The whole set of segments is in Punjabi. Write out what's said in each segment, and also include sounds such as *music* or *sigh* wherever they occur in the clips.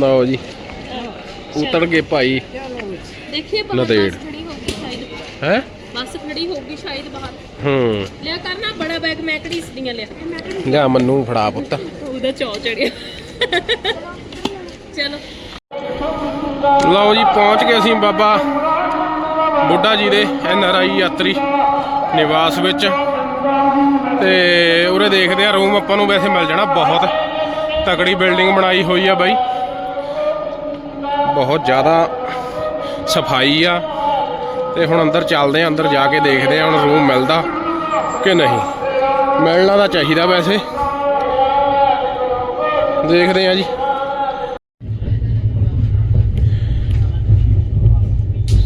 ਲਓ ਜੀ। ਉਤਰ ਗਏ ਭਾਈ। ਦੇਖੀਏ ਬਾਹਰ ਨੰਦੇੜ। ਬੱਸ ਖੜੀ ਹੋਗੀ ਸ਼ਾਇਦ। ਹੈ? ਬੱਸ ਖੜੀ ਹੋਗੀ ਸ਼ਾਇਦ ਬਾਹਰ। ਹੂੰ। ਲਿਆ ਕਰਨਾ ਬੜਾ ਬੈਗ ਮੈਂ ਘੜੀਸਦੀਆਂ ਲਿਆ। ਲਿਆ ਮੰਨੂ ਫੜਾ ਪੁੱਤ। ਉਹਦਾ ਚੌ ਚੜਿਆ। ਚਲੋ। ਲਓ ਜੀ ਪਹੁੰਚ ਗਏ ਅਸੀਂ ਬਾਬਾ ਬੁੱਢਾ ਜੀ ਦੇ ਐਨ ਆਰ ਆਈ ਯਾਤਰੀ ਨਿਵਾਸ ਵਿੱਚ। ਤੇ ਉਰੇ ਦੇਖਦੇ ਆ ਰੂਮ ਆਪਾਂ ਨੂੰ ਵੈਸੇ ਮਿਲ ਜਾਣਾ ਬਹੁਤ। ਤਕੜੀ ਬਿਲਡਿੰਗ ਬਣਾਈ ਹੋਈ ਆ ਬਾਈ। ਬਹੁਤ ਜ਼ਿਆਦਾ ਸਫ਼ਾਈ ਆ। ਤੇ ਹੁਣ ਅੰਦਰ ਚੱਲਦੇ ਆ, ਅੰਦਰ ਜਾ ਕੇ ਦੇਖਦੇ ਆ, ਹੁਣ ਰੂਮ ਮਿਲਦਾ ਕਿ ਨਹੀਂ। ਮਿਲਣਾ ਤਾਂ ਚਾਹੀਦਾ ਵੈਸੇ। ਦੇਖਦੇ ਆ ਜੀ।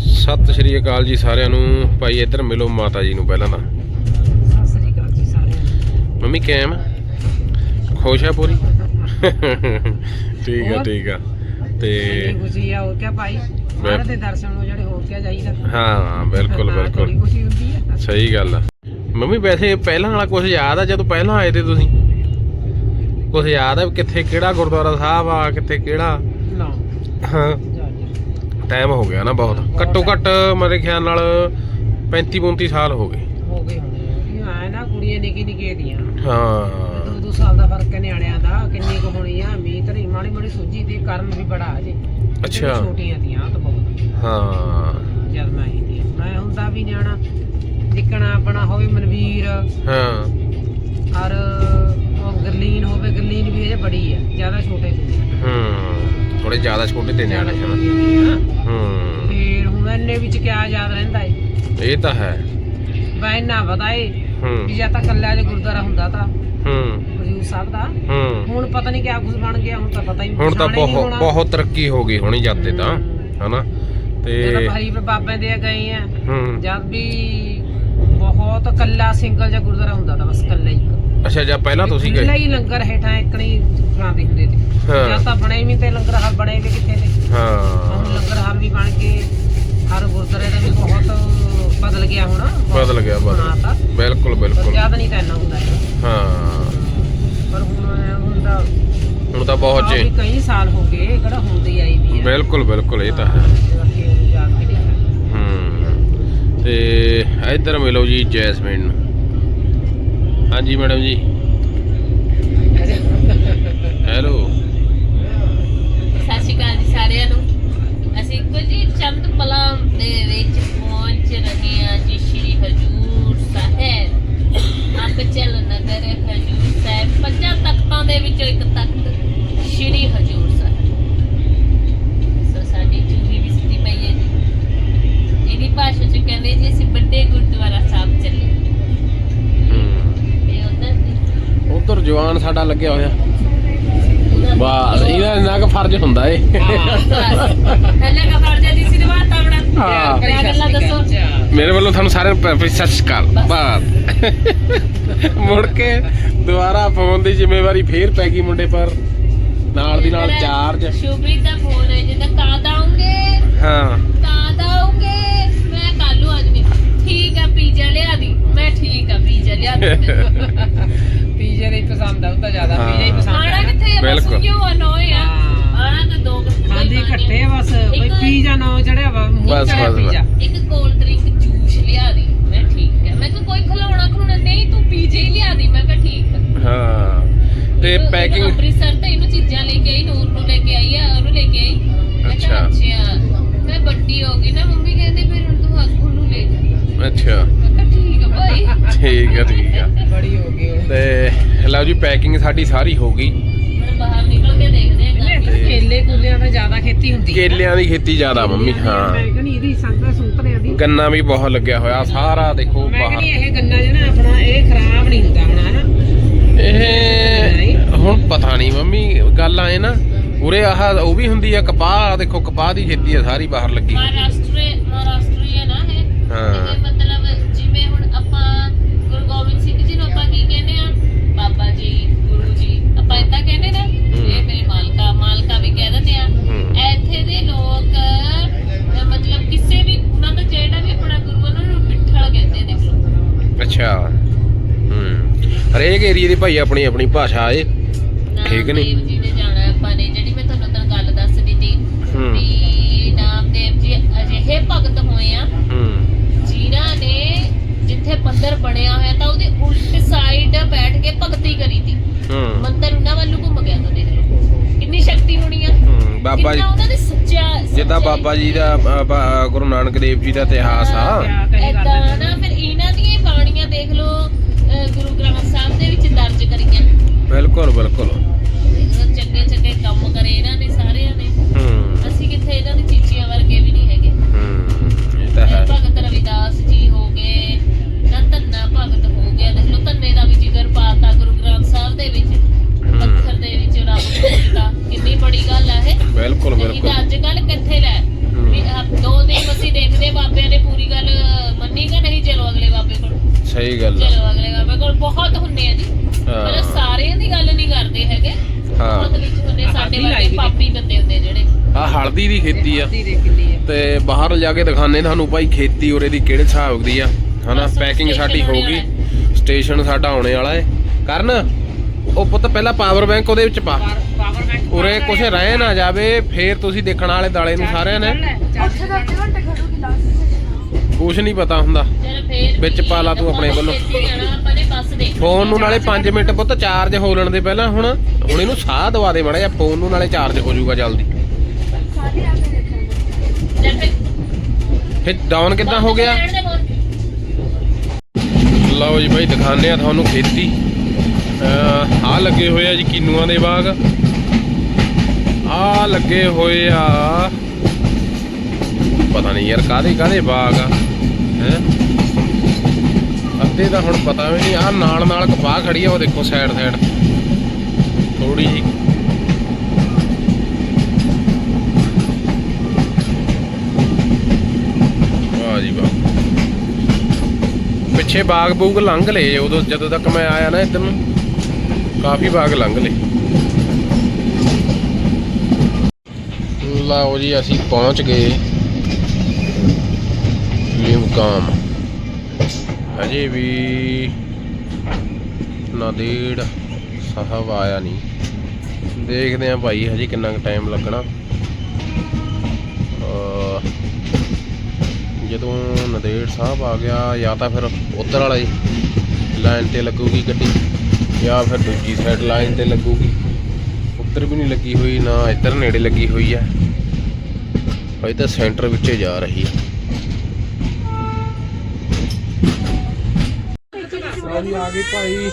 ਸਤਿ ਸ਼੍ਰੀ ਅਕਾਲ ਜੀ ਸਾਰਿਆਂ ਨੂੰ। ਭਾਈ ਇੱਧਰ ਮਿਲੋ ਮਾਤਾ ਜੀ ਨੂੰ ਪਹਿਲਾਂ ਤਾਂ। ਮੰਮੀ ਕੈਮ ਖੁਸ਼ ਆ ਪੂਰੀ? ਠੀਕ ਆ? ਠੀਕ ਆ। ਤੇ ਖੁਸ਼ੀ ਆ ਹੋਰ ਕਿਆ ਭਾਈ? ਮਹਾਰਾਜ ਦੇ ਦਰਸ਼ਨ ਨੂੰ ਜਿਹੜੇ ਹੋਰ ਕਿਆ ਚਾਹੀਦਾ ਹਾਂ ਬਿਲਕੁਲ ਬਿਲਕੁਲ। ਥੋੜ੍ਹੀ ਖੁਸ਼ੀ ਹੁੰਦੀ ਆ। ਸਹੀ ਗੱਲ ਆ। ਮੰਮੀ ਵੈਸੇ ਪਹਿਲਾਂ ਵਾਲਾ ਕੁਝ ਯਾਦ ਆ ਜਦੋਂ ਪਹਿਲਾਂ ਆਏ ਤੇ ਤੁਸੀਂ? ਕੁਝ ਯਾਦ ਆ ਕਿੱਥੇ ਕਿਹੜਾ ਗੁਰਦੁਆਰਾ ਸਾਹਿਬ ਆ ਕਿੱਥੇ ਕਿਹੜਾ? ਨਾ ਹਾਂ। ਟਾਈਮ ਹੋ ਗਿਆ ਨਾ ਬਹੁਤ। ਘੱਟੋ ਘੱਟ ਮੇਰੇ ਖਿਆਲ ਨਾਲ 35 35 ਸਾਲ ਹੋ ਗਏ। ਹੋ ਗਏ ਹੋਣੇ ਆ ਆਏ ਨਾ ਕੁੜੀਆਂ ਨਿੱਕੀ ਨਿੱਕੀ ਦੀਆਂ। ਹਾਂ। ਦੋ ਦੋ ਸਾਲ ਦਾ ਫ਼ਰਕ ਹੈ ਨਿਆਣਿਆਂ ਦਾ ਕਿੰਨੀ ਕੁ ਹੋਣੀ ਆ ਮੀਤ ਨਹੀਂ ਮਾੜੀ ਮਾੜੀ ਸੂਝੀ ਤੇ ਕਰਨ ਵੀ ਬੜਾ ਅਜੇ ਅੱਛਾ। ਛੋਟੀਆਂ ਦੀਆਂ ਤਾਂ ਬਹੁਤ। ਹਾਂ। ਜਦ ਮੈਂ ਆਈ ਤੀ ਮੈਂ ਹੁੰਦਾ ਵੀ ਨਿਆਣਾ ਜਿੱਕਣਾ ਆਪਣਾ ਹੋਵੇ ਮਨਵੀਰ। ਹਾਂ। ਔਰ ਉਹ ਗਰਲੀਨ ਹੋਵੇ ਗਰਲੀਨ ਵੀ ਅਜੇ ਬੜੀ ਆ ਜ਼ਿਆਦਾ ਛੋਟੇ ਨਹੀਂ ਹੂੰ ਥੋੜੇ ਜ਼ਿਆਦਾ ਛੋਟੇ ਤੇ ਨਿਆਣੇ ਹਨ ਹੂੰ। ਫੇਰ ਹੁਣ ਇੰਨੇ ਵਿੱਚ ਕਿਆ ਯਾਦ ਰਹਿੰਦਾ ਏ? ਇਹ ਤਾਂ ਹੈ। ਬੈ ਇੰਨਾ ਪਤਾ ਏ ਹੂੰ। ਵੀ ਜਾਂ ਤਾਂ ਕੱਲਾ ਜਿਹਾ ਗੁਰਦੁਆਰਾ ਹੁੰਦਾ ਤਾਂ ਹੂੰ। ਹਜੂਰ ਸਾਹਿਬ ਦਾ। ਹੂੰ। ਹੁਣ ਪਤਾ ਨਹੀਂ ਕਿਆ ਕੁਝ ਬਣ ਗਿਆ ਹੁਣ ਤਾਂ ਪਤਾ ਹੀ ਨਹੀਂ ਹੁਣ ਤਾਂ ਬਹੁਤ ਹੋਣਾ। ਬਹੁਤ ਤਰੱਕੀ ਹੋ ਗਈ ਹੋਣੀ ਜਾਂਦੇ ਤਾਂ ਹਨਾ? ਤੇ ਜਦੋਂ ਭਾਈ ਬਾਬੇ ਦੇ ਗਏ ਆ ਜਦ ਵੀ ਬਹੁਤ ਕੱਲਾ ਸਿੰਗਲ ਜਿਹਾ ਗੁਰਦੁਆਰਾ ਹੁੰਦਾ ਤਾਂ ਬਸ ਕੱਲਾ ਹੀ ਅੱਛਾ ਜਾਂ ਪਹਿਲਾਂ ਤੁਸੀਂ ਗਏ? ਹੀ ਲੰਗਰ ਹੇਠਾਂ ਇਕਣੀ ਖਾਂਦੇ ਹੁੰਦੇ ਤੇ। ਹਾਂ। ਜਾਂ ਤਾਂ ਬਣੇ ਵੀ ਤੇ ਲੰਗਰ ਹਾਲ ਬਣੇ ਵੀ ਕਿੱਥੇ ਤੇ। ਹੁਣ ਹਾਂ ਲੰਗਰ ਹਾਲ ਵੀ ਬਣ ਕੇ ਹਰ ਗੁਰਦੁਆਰੇ ਦਾ ਵੀ ਬਹੁਤ ਬਦਲ ਗਿਆ ਹੁਣ। ਬਦਲ ਗਿਆ ਬਦਲ। ਬਿਲਕੁਲ ਬਿਲਕੁਲ। ਜ਼ਿਆਦਾ ਨਹੀਂ ਤਾਂ ਇੰਨਾ ਹੁੰਦਾ ਹੈ ਹਾਂ। ਪਰ ਹੁਣ ਹੁਣ ਤਾਂ ਹੁਣ ਤਾਂ ਬਹੁਤ ਚੇ ਕਈ ਸਾਲ ਹੋ ਗਏ ਕਿਹੜਾ ਹੁੰਦੀ ਆਈ ਵੀ ਹੈ ਬਿਲਕੁਲ ਬਿਲਕੁਲ ਇਹ ਤਾਂ ਹੈ। ਤੇ ਇੱਧਰ ਮਿਲੋ ਜੀ ਜੈਸਮੀਨ ਨੂੰ। ਹਾਂਜੀ ਮੈਡਮ ਜੀ। ਹੈਲੋ। ਸਤਿ ਸ਼੍ਰੀ ਅਕਾਲ ਜੀ ਸਾਰਿਆਂ ਨੂੰ। ਅਸੀਂ ਕੁਝ ਚੰਦ ਪਲਾਂ ਬੜਾ ਹਾਂ। ਕਿਆ ਗੱਲਾਂ ਦੱਸੋ ਮੇਰੇ ਵੱਲੋਂ ਤੁਹਾਨੂੰ ਸਾਰਿਆਂ ਨੂੰ ਪ- ਪ- ਸਤਿ ਸ਼੍ਰੀ ਅਕਾਲ। ਬਾਤ ਮੁੜ ਕੇ ਦੁਬਾਰਾ ਫੋਨ ਦੀ ਜ਼ਿੰਮੇਵਾਰੀ ਫੇਰ ਪੈ ਗਈ ਮੁੰਡੇ ਪਰ। ਨਾਲ ਦੀ ਨਾਲ ਚਾਰਜ ਸ਼ੁਭਰੀਤ ਦਾ ਫੋਨ ਹੈ ਜਿੱਦਾਂ ਕਾਦ ਆਉਂਗੇ ਹਾਂ। ਕਾਦ ਆਉਂਗੇ ਮੈਂ ਕੱਲੂ ਆ ਜੂਗੀ ਠੀਕ ਆ ਪੀਜ਼ਾ ਲਿਆ ਦੀ। ਮੈਂ ਠੀਕ ਆ ਪੀਜ਼ਾ ਲਿਆ ਦੀ। *laughs* ਪੀਜ਼ੇ ਦੇ ਹੀ ਪਸੰਦ ਆ ਉਹ ਤਾਂ ਜ਼ਿਆਦਾ। ਪੀਜ਼ਾ ਹੀ ਪਸੰਦ ਆਣਾ ਆ ਕਿੱਥੇ ਆ? ਬਸ ਬਿਲਕੁਲ। ਕਿਉਂ ਅਨੋਏ ਆ। ਆ ਬਸ ਕੋਈ ਪੀਜ਼ਾ ਨਾ ਚੜਿਆ ਵਾ ਮੂੰਹ ਬਸ, ਚੜਿਆ ਬਸ, ਪੀਜ਼ਾ ਇੱਕ ਕੋਲਡ ਡਰਿੰਕ ਜੂਸ ਲਿਆ ਦੀ ਮੈਂ ਠੀਕ ਹੈ ਮੈਂ ਕਿਹਾ ਕੋਈ ਖਿਲਾਉਣਾ ਖਿਲਾਉਣਾ ਨਹੀਂ ਤੂੰ ਪੀਜ਼ਾ ਹੀ ਲਿਆ ਦੀ ਮੈਂ ਕਿਹਾ ਠੀਕ ਆ। ਹਾਂ। ਤੇ ਪੈਕਿੰਗ ਅੰਮ੍ਰਿਤਸਰ ਤੇ ਇਹਨੂੰ ਚੀਜ਼ਾਂ ਲੈ ਕੇ ਆਈ ਨੂਰ ਨੂੰ ਲੈ ਕੇ ਆਈ ਆ ਉਹਨੂੰ ਲੈ ਕੇ ਆਈ। ਮੈਂ ਕਿਹਾ ਅੱਛਾ। ਅੱਛਾ। ਮੈਂ ਵੱਡੀ ਹੋ ਗਈ ਨਾ ਮੰਮੀ ਕਹਿੰਦੇ ਫਿਰ ਹੁਣ ਤੂੰ ਅੱਗੂ ਨੂੰ ਲੈ ਜਾ। ਅੱਛਾ। ਮੈਂ ਕਿਹਾ ਠੀਕ ਆ ਭਾਈ। ਠੀਕ ਆ ਠੀਕ ਆ। ਬੜੀ ਹੋ ਗਈ ਉਹ ਤੇ ਲਓ ਜੀ ਪੈਕਿੰਗ ਸਾਡੀ ਸਾਰੀ ਹੋ ਗਈ। ਹੁਣ ਬਾਹਰ ਨਿਕਲ ਕੇ ਕੇਲੇ ਕੂਲਿਆਂ ਦਾ ਜ਼ਿਆਦਾ ਖੇਤੀ ਹੁੰਦੀ ਹੈ ਕੇਲਿਆਂ ਦੀ ਖੇਤੀ ਜ਼ਿਆਦਾ ਮੰਮੀ ਹਾਂ। ਮੈਂ ਕਹਿੰਦੀ ਇਹਦੀ ਸੰਗਤ ਸੰਤਰਿਆਂ ਦੀ। ਗੰਨਾ ਵੀ ਬਹੁਤ ਲੱਗਿਆ ਹੋਇਆ ਸਾਰਾ ਦੇਖੋ ਮੈਂ ਕਹਿੰਦੀ ਬਾਹਰ ਇਹ ਗੰਨਾ ਜਿਹੜਾ ਆਪਣਾ ਇਹ ਖਰਾਬ ਨਹੀਂ ਹੁੰਦਾ ਹਣਾ ਹਨਾ। ਇਹ ਹੁਣ ਪਤਾ ਨਹੀਂ ਮੰਮੀ ਗੱਲ ਆਏ ਨਾ ਉਰੇ ਆਹ ਉਹ ਵੀ ਹੁੰਦੀ ਆ ਕਪਾਹ ਦੇਖੋ ਕਪਾਹ ਦੀ ਖੇਤੀ ਆ ਸਾਰੀ ਬਾਹਰ ਲੱਗੀ ਮਹਾਰਾਸ਼ਟਰ ਮਹਾਰਾਸ਼ਟਰੀ ਹੈ ਨਾ ਇਹ। ਹਾਂ। ਇਹ ਮਤਲਬ ਜਿਵੇਂ ਹੁਣ ਆਪਾਂ ਗੁਰੂ ਗੋਬਿੰਦ ਸਿੰਘ ਜੀ ਨੂੰ ਆਪਾਂ ਕੀ ਕਹਿੰਦੇ ਆ ਬਾਬਾ ਜੀ ਗੁਰੂ ਜੀ ਆਪਾਂ ਇਦਾਂ ਕਹਿੰਦੇ ਨਾ ਇਹ ਮੇਰੇ ਮਾਲਕਾ ਮਾਲਕਾ ਵੀ ਕਹਿ ਦਿੰਦੇ ਆ ਹੂੰ। ਇੱਥੇ ਦੇ ਲੋਕ ਅਹ ਮਤਲਬ ਕਿਸੇ ਵੀ ਉਹਨਾਂ ਦਾ ਜਿਹੜਾ ਵੀ ਆਪਣਾ ਗੁਰੂ ਉਹਨਾਂ ਨੂੰ ਪਿੱਠਲ ਕਹਿੰਦੇ ਦੇਖ ਲਓ ਅੱਛਾ। ਹੂੰ। ਹਰੇਕ ਏਰੀਏ ਦੀ ਭਾਈ ਆਪਣੀ ਆਪਣੀ ਭਾਸ਼ਾ ਏ। ਠੀਕ ਨੀ? ਨਾਮਦੇਵ ਜੀ ਨੇ ਜਾਣਾ ਆਪਾਂ ਨੇ। ਜਿਹੜੀ ਮੈਂ ਤੁਹਾਨੂੰ ਤਾਂ ਗੱਲ ਦੱਸ ਦਿੱਤੀ ਹੂੰ। ਵੀ ਨਾਮਦੇਵ ਜੀ ਅਜਿਹੇ ਭਗਤ ਹੋਏ ਆ ਹੂੰ। ਜਿਨ੍ਹਾਂ ਨੇ ਜਿੱਥੇ ਮੰਦਿਰ ਬਣਿਆ ਹੋਇਆ ਤਾਂ ਉਹਦੀ ਉਲਟ ਸਾਈਡ ਬੈਠ ਕੇ ਭਗਤੀ ਕਰੀ ਤੀ। ਹੂੰ। ਮੰਦਿਰ ਉਹਨਾਂ ਵੱਲ ਨੂੰ ਘੁੰਮ ਗਿਆ ਤਾਂ ਦੇਖ ਲਓ ਕਿੰਨੀ ਸ਼ਕਤੀ ਹੋਣੀ ਆ। ਹੂੰ ਬਾਬਾ ਜੀ ਕਿੰਨਾ ਉਹਨਾਂ ਦੇ ਸੱਚਾ ਜਿੱਦਾਂ ਸੱਚਾਈ- ਬਾਬਾ ਜੀ ਦਾ ਅ, ਬ- ਗੁਰੂ ਨਾਨਕ ਦੇਵ ਜੀ ਦਾ ਇਤਿਹਾਸ ਆ। ਏਦਾਂ। ਨਾ ਫਿਰ ਇਹਨਾਂ ਦੀਆਂ ਹੀ ਬਾਣੀਆਂ ਦੇਖ ਲਓ ਅਹ ਗੁਰੂ ਗ੍ਰੰਥ ਸਾਹਿਬ ਦੇ ਵਿੱਚ ਦਰਜ ਕਰੀਆਂ ਬਿਲਕੁਲ ਬਿਲਕੁਲ। ਚੰਗੇ ਚੰਗੇ ਕੰਮ ਕਰੇ ਇਹਨਾਂ ਨੇ ਸਾਰਿਆਂ ਨੇ। ਹੂੰ। ਅਸੀਂ ਕਿੱਥੇ ਇਹਨਾਂ ਦੀ ਚੀਚੀਆਂ ਵਰਗੇ ਵੀ ਨਹੀਂ ਹੈਗੇ। ਹੂੰ ਇਹ ਤਾਂ ਹੈ। ਭਗਤ ਰਵਿਦਾਸ ਜੀ ਹੋ ਗਏ ਨਾ ਧੰਨਾ ਭਗਤ ਹੋ ਗਿਆ। ਦੇਖ ਲਓ ਧੰਨੇ ਦਾ ਵੀ ਜ਼ਿਕਰ ਪਾਤਾ ਗੁਰੂ ਗ੍ਰੰਥ ਸਾਹਿਬ ਦੇ ਵਿੱਚ। ਪੱਥਰ ਦੇ ਵਿੱਚ ਰੱਬ ਖੋਜਦਾ ਕਿੰਨੀ ਬੜੀ ਗੱਲ ਆ ਇਹ। ਬਿਲਕੁਲ ਬਿਲਕੁਲ ਤਾਂ ਅੱਜ ਕੱਲ ਕਿੱਥੇ ਲੈ ਵੀ ਦੋ ਦਿਨ ਅਸੀਂ ਦੇਖਦੇ ਬਾਬਿਆਂ ਨੇ ਪੂਰੀ ਗੱਲ ਮੰਨੀ ਕਿ ਨਹੀਂ ਚਲੋ ਅਗਲੇ ਬਾਬੇ ਕੋਲ? ਸਹੀ ਗੱਲ ਆ। ਚਲੋ ਅਗਲੇ ਬਾਬੇ ਕੋਲ ਬਹੁਤ ਹੁੰਨੇ ਆ ਜੀ। ਹਾਂ। ਮਤਲਬ ਸਾਰਿਆਂ ਦੀ ਗੱਲ ਨਹੀਂ ਕਰਦੇ ਹੈਗੇ। ਹਾਂ। ਬਹੁਤ ਵਿੱਚ ਹੁੰਦੇ ਸਾਡੇ ਹਲਦੀ ਵਰਗੇ ਲਾਈ ਵੀ ਪਾਪੀ ਬੰਦੇ ਹੁੰਦੇ ਜਿਹੜੇ। ਆ ਹਲਦੀ ਦੀ ਖੇਤੀ ਆ। ਹਲਦੀ ਦੇ ਕਿੰਨੀ ਹੈ ਤੇ ਬਾਹਰ ਜਾ ਕੇ ਦਿਖਾਣੇ ਤੁਹਾਨੂੰ ਭਾਈ ਖੇਤੀ ਉਰੇ ਦੀ ਕਿਹੜੇ ਹਿਸਾਬ ਦੀ ਆ। ਹਨਾ ਬਸ ਪੈਕਿੰਗ station ਸਾਡੀ ਹੋ ਆਉਣੇ ਗਈ ਸਟੇਸ਼ਨ ਸਾਡਾ ਆਉਣੇ ਵਾਲਾ ਏ। ਕਰਨ ਉਹ ਪੁੱਤ ਪਹਿਲਾਂ ਪਾਵਰ ਬੈਂਕ ਉਹਦੇ ਵਿੱਚ ਪਾ। ਪਾਵਰ ਬੈਂਕ ਉਰੇ ਕੁਛ ਰਹਿ ਨਾ ਜਾਵੇ ਫੇਰ ਤੁਸੀਂ ਦੇਖਣ ਵਾਲੇ ਦਾਲੇ ਨੂੰ ਸਾਰਿਆਂ ਨੇ। ਕੁਛ ਨਹੀਂ ਪਤਾ ਹੁੰਦਾ। ਚਲ ਫੇਰ ਵਿੱਚ ਪਾ ਲਾ ਤੂੰ ਆਪਣੇ ਆਪਾਂ ਵੱਲੋਂ। ਆਪਾਂ ਨੇ ਬੱਸ ਫੋਨ ਨੂੰ ਨਾਲੇ 5 ਮਿੰਟ ਪੁੱਤ ਚਾਰਜ ਹੋ ਲੈਣ ਦੇ ਪਹਿਲਾਂ ਹੁਣ ਹੁਣ ਇਹਨੂੰ ਸਾਹ ਦਵਾ ਦੇ ਮੜਾ ਜਾਂ ਫੋਨ ਨੂੰ ਨਾਲੇ ਚਾਰਜ ਹੋ ਜਾਊਗਾ ਜਲਦੀ। ਫਿਰ ਡਾਊਨ ਕਿੱਦਾਂ ਹੋ ਗਿਆ? ਲਓ ਜੀ ਭਾਈ ਦਿਖਾਣੇ ਆ ਤੁਹਾਨੂੰ ਖੇਤੀ। ਆ ਲੱਗੇ ਹੋਏ ਆ ਜੀ ਕਿਨੂਆਂ ਦੇ ਬਾਗ। ਆ ਲੱਗੇ ਹੋਏ ਆ, ਪਤਾ ਨਹੀਂ ਯਾਰ ਕਾਦੇ ਕਾਦੇ ਬਾਗ ਆ, ਹੈ? ਅੱਧੇ ਦਾ ਹੁਣ ਪਤਾ ਵੀ ਨਹੀਂ ਆ ਨਾਲ ਨਾਲ ਕਪਾਹ ਖੜੀ ਆ, ਉਹ ਦੇਖੋ ਸਾਈਡ ਸਾਈਡ ਥੋੜੀ ਜੀ ਵਾਹ ਜੀ ਵਾਹ। ਪਿੱਛੇ ਬਾਗ ਬੂਗ ਲੰਘ ਲਏ ਉਦੋਂ, ਜਦੋਂ ਤੱਕ ਮੈਂ ਆਇਆ ਨਾ ਇੱਧਰ ਨੂੰ। ਕਾਫੀ ਬਾਗ ਲੰਘ ਲਏ। ਲਓ ਜੀ, ਅਸੀਂ ਪਹੁੰਚ ਗਏ। ਲਿਮਕਾਮ ਅਜੇ ਵੀ ਨਾਦੇੜ ਸਾਹਿਬ ਆਇਆ ਨਹੀਂ। ਦੇਖਦੇ ਆ ਭਾਈ, ਹਜੇ ਕਿੰਨਾ ਕੁ ਟਾਈਮ ਲੱਗਣਾ। ਜਦੋਂ ਨਦੇੜ ਸਾਹਿਬ ਆ ਗਿਆ, ਜਾਂ ਤਾਂ ਫਿਰ ਉਧਰ ਵਾਲੇ ਲਾਈਨ ਤੇ ਲੱਗੂਗੀ ਗੱਡੀ, ਜਾਂ ਫਿਰ ਦੂਜੀ ਸਾਈਡ ਲਾਈਨ ਤੇ ਲੱਗੂਗੀ। ਉੱਧਰ ਵੀ ਨਹੀਂ ਲੱਗੀ ਹੋਈ, ਨਾ ਇੱਧਰ ਨੇੜੇ ਲੱਗੀ ਹੋਈ ਹੈ। ਅਜੇ ਤਾਂ ਸੈਂਟਰ ਵਿੱਚੇ ਜਾ ਰਹੀ ਆ ਜੀ ਆ ਗਏ ਭਾਈ।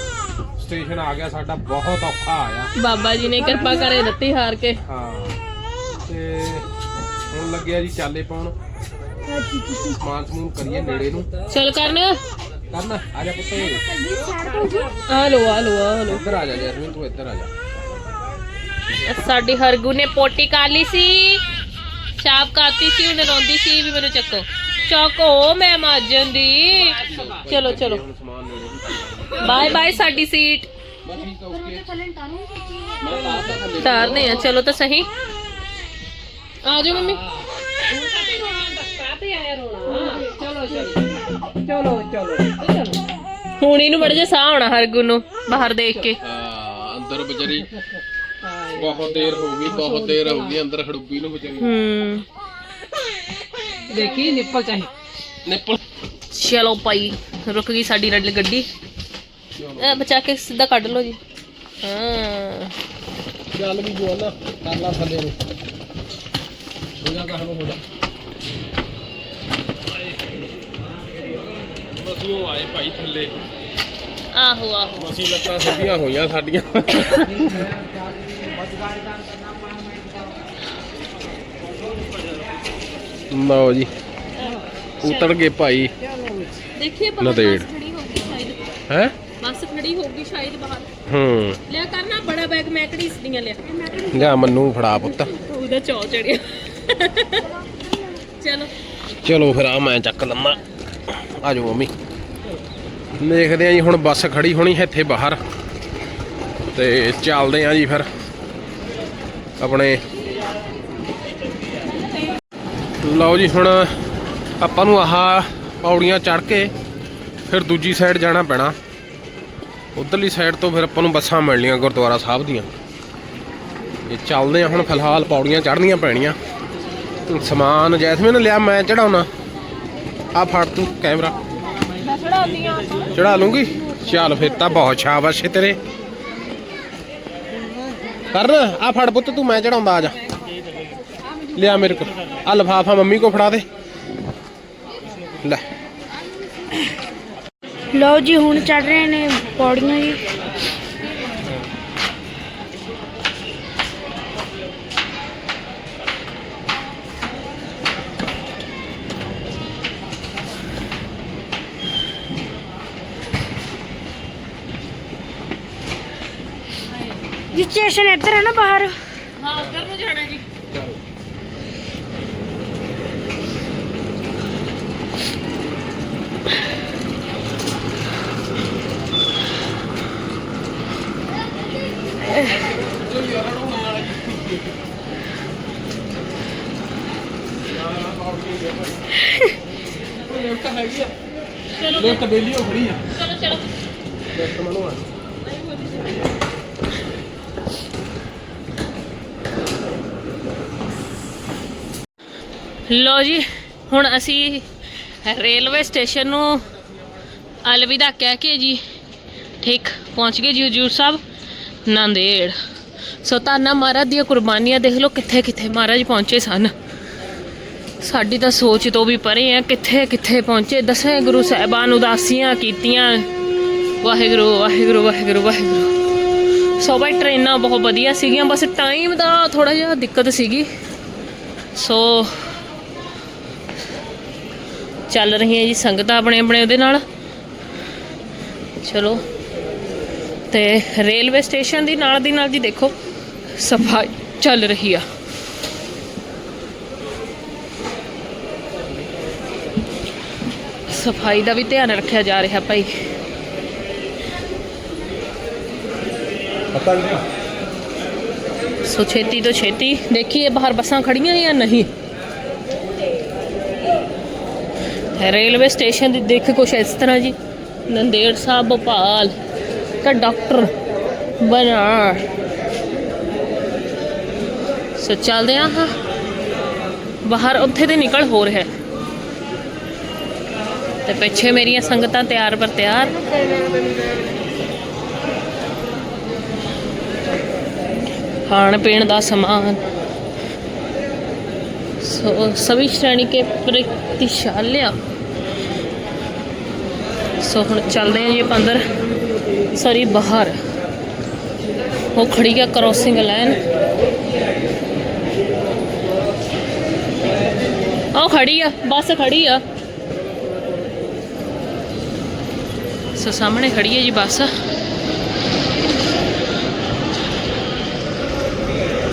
ਸਟੇਸ਼ਨ ਆ ਗਿਆ ਸਾਡਾ ਬਹੁਤ ਔਖਾ ਆਇਆ। ਬਾਬਾ ਜੀ ਨੇ ਕਿਰਪਾ ਕਰੇ ਦਿੱਤੀ ਹਾਰ ਕੇ। ਹਾਂ ਤੇ ਹੁਣ ਲੱਗਿਆ ਜੀ ਚਾਲੇ ਪਾਉਣ। ਸਮਾਨ ਸਮੂਨ ਕਰੀਏ ਨੇੜੇ ਨੂੰ। ਚਲ ਕਰਨ। ਕਰਨ ਆ ਜਾ ਪੁੱਤ। ਆ ਲੋ ਆ ਲੋ ਆ ਲੋ ਇੱਧਰ ਆ ਜਾ ਜੈਸਮੀਨ ਤੂੰ ਇੱਧਰ ਆ ਜਾ। ਸਾਡੀ ਹਰਗੂ ਨੇ ਪੋਟੀ ਕਰ ਲਈ ਸੀ। ਛਾਪ ਕਰਤੀ ਸੀ ਉਹਨੇ ਰੋਂਦੀ ਸੀ ਵੀ ਮੈਨੂੰ ਚੱਕੋ। ਚੱਕੋ ਮੈਂ ਮਾਜਨ ਦੀ। ਚਲੋ ਚਲੋ। ਹੁਣ ਸਮਾਨ ਨੇੜੇ ਬਾਏ ਬਾਏ ਸਾਡੀ ਸੀਟ ਤਾਰਨੇ ਆ ਚਲੋ ਤਾਂ ਸਹੀ। ਆ ਜਾਓ ਮੰਮੀ। ਚਲੋ ਚਲੋ। ਚਲੋ ਹੁਣ ਇਹਨੂੰ ਬੜੇ ਜਿਹਾ ਸਾਹ ਆਉਣਾ ਹਰਗੂ ਨੂੰ ਬਾਹਰ ਦੇਖ ਕੇ। ਹਾਂ ਅੰਦਰ ਵਿਚਾਰੀ ਬਹੁਤ ਦੇਰ ਹੋ ਗਈ ਬਹੁਤ ਦੇਰ ਹੋ ਗਈ ਅੰਦਰ ਖੜੂਬੀ ਨੂੰ ਵਿਚਾਰੀ। ਹੂੰ। ਦੇਖੀ ਨਿੱਪਲ ਚਾਹੀ। ਨਿੱਪਲ। ਚਲੋ ਭਾਈ ਰੁਕ ਗਈ ਸਾਡੀ ਰੈਡ ਗੱਡੀ। ਇਹ ਬਚਾ ਕੇ ਸਿੱਧਾ ਕੱਢ ਲਓ ਜੀ। ਹਾਂ। ਚੱਲ ਵੀ ਬੋਲ ਕਰ ਲਾ ਥੱਲੇ ਨੂੰ। ਹੋ ਜਾ ਕਹਾਂ ਹੋ ਜਾ। ਬਸੀਓ ਆਏ ਭਾਈ ਥੱਲੇ। ਆਹੋ ਆਹੋ। ਅਸੀਂ ਲੱਤਾਂ ਸਿੱਧੀਆਂ ਹੋਈਆਂ ਸਾਡੀਆਂ। ਲਓ ਜੀ ਉਤਰ ਗਏ ਭਾਈ। ਦੇਖੀਏ ਨੰਦੇੜ। ਹੈ? ਬੱਸ ਖੜੀ ਹੋਊਗੀ ਸ਼ਾਇਦ ਬਾਹਰ। ਹੂੰ। ਲਿਆ ਕਰਨਾ ਬੜਾ ਬੈਗ ਮੈਂ ਕਿਹੜੀ ਸਦੀਆਂ ਲਿਆ। ਲਿਆ ਮੰਨੂ ਫੜਾ ਪੁੱਤ। ਉਹਦਾ ਚੌ ਚੜਿਆ। ਚਲੋ। ਚਲੋ ਫਿਰ ਆ ਮੈਂ ਚੱਕ ਲੰਮਾ। ਆ ਜਾਓ ਮੰਮੀ। ਦੇਖਦੇ ਆ ਜੀ ਹੁਣ ਬੱਸ ਖੜੀ ਹੋਣੀ ਹੈ ਇੱਥੇ ਬਾਹਰ। ਤੇ ਚੱਲਦੇ ਆ ਜੀ ਫਿਰ। ਆਪਣੇ ਲਓ ਜੀ ਹੁਣ ਆਪਾਂ ਨੂੰ ਆਹ ਪੌੜੀਆਂ ਚੜ੍ਹ ਕੇ ਫਿਰ ਦੂਜੀ ਸਾਈਡ ਜਾਣਾ ਪੈਣਾ। ਉਧਰਲੀ ਸਾਈਡ ਤੋਂ ਫਿਰ ਆਪਾਂ ਨੂੰ ਬੱਸਾਂ ਮਿਲਣੀਆਂ ਗੁਰਦੁਆਰਾ ਸਾਹਿਬ ਦੀਆਂ। ਇਹ ਚੱਲਦੇ ਆ ਹੁਣ ਫਿਲਹਾਲ ਪੌੜੀਆਂ ਚੜ੍ਹਨੀਆਂ ਪੈਣੀਆਂ। ਸਮਾਨ ਜੈਸਮੀਨ ਲਿਆ ਮੈਂ ਚੜਾਉਣਾ ਆ ਫੜ ਤੂੰ ਕੈਮਰਾ। ਚੜਾ ਲੂੰਗੀ? ਚੱਲ ਫਿਰ ਤਾਂ ਬਹੁਤ ਸ਼ਾਬਾਸ਼ ਤੇਰੇ। ਕਰਨ ਆ ਫੜ ਪੁੱਤ ਤੂੰ ਮੈਂ ਚੜਾਉਂਦਾ ਆ ਜਾ। ਲਿਆ ਮੇਰੇ ਕੋਲ। ਆ ਲਫਾਫਾ ਮੰਮੀ ਕੋ ਫੜਾ ਦੇ। ਲਓ ਜੀ ਹੁਣ ਚੜ ਰਹੇ ਨੇ ਪੌੜੀਆਂ ਜੀ। ਜੀ ਸਟੇਸ਼ਨ ਇੱਧਰ ਹੈ ਨਾ ਬਾਹਰ। ਬੇਲੀ ਹੋ ਖੜੀ ਆ। ਚਲੋ ਚਲੋ। ਲਿਫਟ ਮਨੂੰ ਆ। ਲੋ ਜੀ ਹੁਣ ਅਸੀਂ ਰੇਲਵੇ ਸਟੇਸ਼ਨ ਨੂੰ ਅਲਵਿਦਾ ਕਹਿ ਕੇ ਜੀ ਠੀਕ ਪਹੁੰਚ ਗਏ ਜੀ ਹਜੂਰ ਸਾਹਿਬ ਨਾਂਦੇੜ। ਸੋ ਤਾਨਾ ਮਹਾਰਾਜ ਦੀਆਂ ਕੁਰਬਾਨੀਆਂ ਦੇਖ ਲਓ ਕਿੱਥੇ ਕਿੱਥੇ ਮਹਾਰਾਜ ਪਹੁੰਚੇ ਸਨ। ਸਾਡੀ ਤਾਂ ਸੋਚ ਤੋਂ ਵੀ ਪਰੇ ਆ, ਕਿੱਥੇ ਕਿੱਥੇ ਪਹੁੰਚੇ? ਦਸੇ ਗੁਰੂ ਸਾਹਿਬਾਨ ਉਦਾਸੀਆਂ ਕੀਤੀਆਂ। ਵਾਹਿਗੁਰੂ ਵਾਹਿਗੁਰੂ ਵਾਹਿਗੁਰੂ ਵਾਹਿਗੁਰੂ। ਸੋ ਬਾਈ, ਟ੍ਰੇਨਾਂ ਬਹੁਤ ਵਧੀਆ ਸੀਗੀਆਂ। ਬਸ ਟਾਈਮ ਦਾ ਥੋੜਾ ਜਿਹਾ ਦਿੱਕਤ ਸੀਗੀ। ਸੋ ਚੱਲ ਰਹੀਆਂ ਜੀ ਸੰਗਤਾਂ ਆਪਣੇ ਆਪਣੇ ਉਹਦੇ ਨਾਲ। ਚਲੋ। ਤੇ ਰੇਲਵੇ ਸਟੇਸ਼ਨ ਦੀ ਨਾਲ ਦੀ ਨਾਲ ਜੀ ਦੇਖੋ, ਸਫ਼ਾਈ ਚੱਲ ਰਹੀ ਆ। ਸਫ਼ਾਈ ਦਾ ਵੀ ਧਿਆਨ ਰੱਖਿਆ ਜਾ ਰਿਹਾ ਭਾਈ। ਪਤਾ ਨਹੀਂ। ਸੋ ਛੇਤੀ ਤੋਂ ਛੇਤੀ ਦੇਖੀਏ ਬਾਹਰ ਬੱਸਾਂ ਖੜੀਆਂ ਜਾਂ ਨਹੀਂ। ਰੇਲਵੇ ਸਟੇਸ਼ਨ ਦੀ ਦੇਖ ਕੁਛ ਇਸ ਤਰ੍ਹਾਂ ਜੀ। ਨੰਦੇੜ ਸਾਹਿਬ ਭੋਪਾਲ ਤਾਂ ਡਾਕਟਰ ਬਣਾ ਸੋ ਚੱਲਦੇ ਆ ਹਾਂ। ਬਾਹਰ ਉੱਥੇ ਤੇ ਨਿਕਲ ਹੋ ਰਿਹਾ ਹੈ। ਤੇ ਪਿੱਛੇ ਮੇਰੀਆਂ ਸੰਗਤਾਂ ਤਿਆਰ ਪਰ ਤਿਆਰ। ਖਾਣ ਪੀਣ ਦਾ ਸਮਾਨ। सो सभी श्रेणी के प्रतिशाल्या ਸੋ ਹੁਣ ਚੱਲਦੇ ਆਂ ਜੀ ਪੰਦਰ ਸੌਰੀ ਬਾਹਰ। ਉਹ ਖੜੀ ਆ ਕ੍ਰੋਸਿੰਗ ਲਾਈਨ ਉਹ ਖੜੀ ਆ, ਬੱਸ ਖੜੀ ਆ। ਸੋ ਸਾਹਮਣੇ ਖੜੀ ਹੈ ਜੀ ਬੱਸ।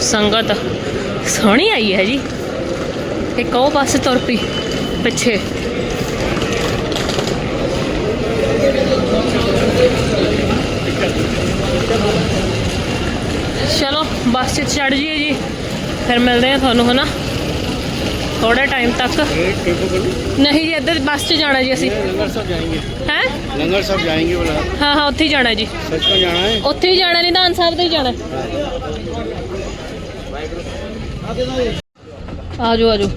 ਸੰਗਤ ਸੋਹਣੀ ਆਈ ਹੈ ਜੀ। ਇੱਕ ਉਹ ਬੱਸ ਤੁਰ ਪਈ ਪਿੱਛੇ। ਚਲੋ ਬੱਸ 'ਚ ਚੜ ਜੀਏ ਜੀ ਫਿਰ ਮਿਲਦੇ ਆ ਤੁਹਾਨੂੰ ਹਨਾ? ਥੋੜਾ ਟਾਈਮ ਤੱਕ। ਨਹੀਂ ਜੀ ਇੱਧਰ ਬੱਸ 'ਚ ਜਾਣਾ ਜੀ ਅਸੀਂ। ਲੰਗਰ ਸਾਹਿਬ ਜਾਏਂਗੇ ਬੋਲਾ ਹਾਂ ਹਾਂ ਉੱਥੇ ਹੀ ਜਾਣਾ ਜੀ। ਸੱਚੋਂ ਜਾਣਾ ਹੈ? ਉੱਥੇ ਹੀ ਜਾਣਾ ਨਿਧਾਨ ਸਾਹਿਬ ਤੇ ਹੀ ਜਾਣਾ। ਆਜੋ ਆਜੋ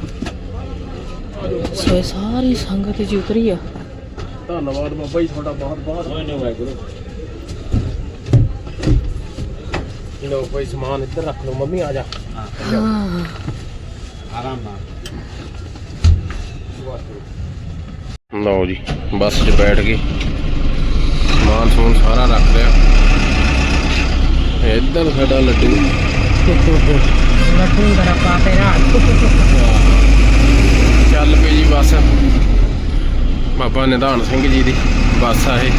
ਸੋ ਇਹ ਸਾਰੀ ਸੰਗਤ ਜੀ ਉਤਰੀ ਆ। ਧੰਨਵਾਦ ਬਾਬਾ ਜੀ ਤੁਹਾਡਾ ਬਹੁਤ ਬਹੁਤ। ਧੰਨਵਾਦ ਗੁਰੂ ਲੋ ਕੋਈ ਸਮਾਨ ਇੱਧਰ ਰੱਖ ਲਓ ਮੰਮੀ ਆ ਜਾ। ਆਰਾਮ ਨਾਲ। ਲਓ ਜੀ ਬੱਸ 'ਚ ਬੈਠ ਗਏ। ਸਮਾਨ ਸਮੂਨ ਸਾਰਾ ਰੱਖ ਲਿਆ। ਇੱਧਰ ਸਾਡਾ ਲੱਡੂ। ਰੱਖੂ ਗਰਾ ਪਾ ਤੇ ਰਾਤ। ਚੱਲ ਪਈ ਜੀ ਬੱਸ। ਬਾਬਾ ਨਿਧਾਨ ਸਿੰਘ ਜੀ ਦੀ ਬੱਸ ਆ ਇਹ।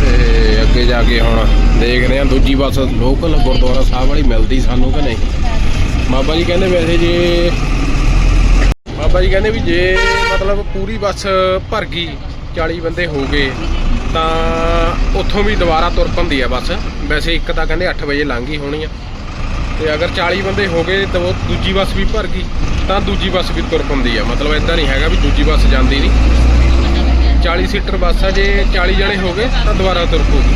ਤੇ ਅੱਗੇ ਜਾ ਕੇ ਹੁਣ ਦੇਖਦੇ ਆ ਦੂਜੀ ਬੱਸ ਲੋਕਲ ਗੁਰਦੁਆਰਾ ਸਾਹਿਬ ਵਾਲੀ ਮਿਲਦੀ ਸਾਨੂੰ ਕਿ ਨਹੀਂ? ਬਾਬਾ ਜੀ ਕਹਿੰਦੇ ਵੈਸੇ ਜੇ ਬਾਬਾ ਜੀ ਕਹਿੰਦੇ ਵੀ ਜੇ ਮਤਲਬ ਪੂਰੀ ਬੱਸ ਭਰ ਗਈ 40 ਬੰਦੇ ਹੋ ਗਏ ਤਾਂ ਉੱਥੋਂ ਵੀ ਦੁਬਾਰਾ ਤੁਰ ਪੰਦੀ ਆ ਬੱਸ। ਵੈਸੇ ਇੱਕ ਤਾਂ ਕਹਿੰਦੇ 8 ਵਜੇ ਲੰਘ ਗਈ ਹੋਣੀ ਆ। ਤੇ ਅਗਰ 40 ਬੰਦੇ ਹੋ ਗਏ ਤਾਂ ਉਹ ਦੂਜੀ ਬੱਸ ਵੀ ਭਰ ਗਈ, ਤਾਂ ਦੂਜੀ ਬੱਸ ਵੀ ਤੁਰ ਪੰਦੀ ਆ। ਮਤਲਬ ਇਦਾਂ ਨਹੀਂ ਹੈਗਾ ਵੀ ਦੂਜੀ ਬੱਸ ਜਾਂਦੀ ਨਹੀਂ। 40 ਸੀਟਰ ਬੱਸ ਆ, ਜੇ 40 ਜਣੇ ਹੋ ਗਏ ਤਾਂ ਦੁਬਾਰਾ ਤੁਰ ਪਊਗੀ।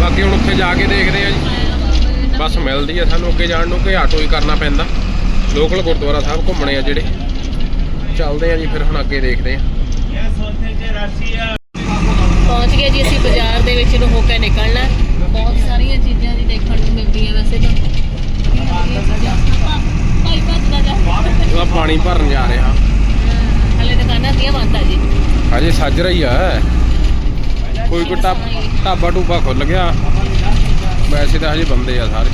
ਬਾਕੀ ਹੁਣ ਉੱਥੇ ਜਾ ਕੇ ਦੇਖਦੇ ਆ ਜੀ। ਬੱਸ ਮਿਲਦੀ ਆ ਸਾਨੂੰ ਅੱਗੇ ਜਾਣ ਨੂੰ ਕਿ ਆਟੋ ਹੀ ਕਰਨਾ ਪੈਂਦਾ। ਲੋਕਲ ਗੁਰਦੁਆਰਾ ਸਾਹਿਬ ਘੁੰਮਣੇ ਆ ਜਿਹੜੇ। ਚੱਲਦੇ ਆ ਜੀ, ਫਿਰ ਹੁਣ ਅੱਗੇ ਦੇਖਦੇ ਆ। ਪਹੁੰਚ ਗਏ ਜੀ ਅਸੀਂ ਬਾਜ਼ਾਰ ਦੇ ਵਿੱਚ ਨੂੰ ਹੋ ਕੇ ਨਿਕਲਣਾ। ਬਹੁਤ ਸਾਰੀਆਂ ਚੀਜ਼ਾਂ ਦੀ ਦੇਖਣ ਨੂੰ ਮਿਲਦੀਆਂ ਵੈਸੇ ਤਾਂ। ਭਾਈ ਭੱਜਦਾ ਜਾ। ਉਹਦਾ ਪਾਣੀ ਭਰਨ ਜਾ ਰਿਹਾ। ਹਲੇ ਦੁਕਾਨਾਂ ਦੀਆਂ ਬੰਦ ਆ ਜੀ। ਹਜੇ ਸੱਜ ਰਹੀ ਆ। ਕੋਈ ਕੋਈ ਢਾਬ- ਟੂਬਾ ਖੁੱਲ ਗਿਆ। ਵੈਸੇ ਤਾਂ ਹਜੇ ਬੰਦੇ ਆ ਸਾਰੇ।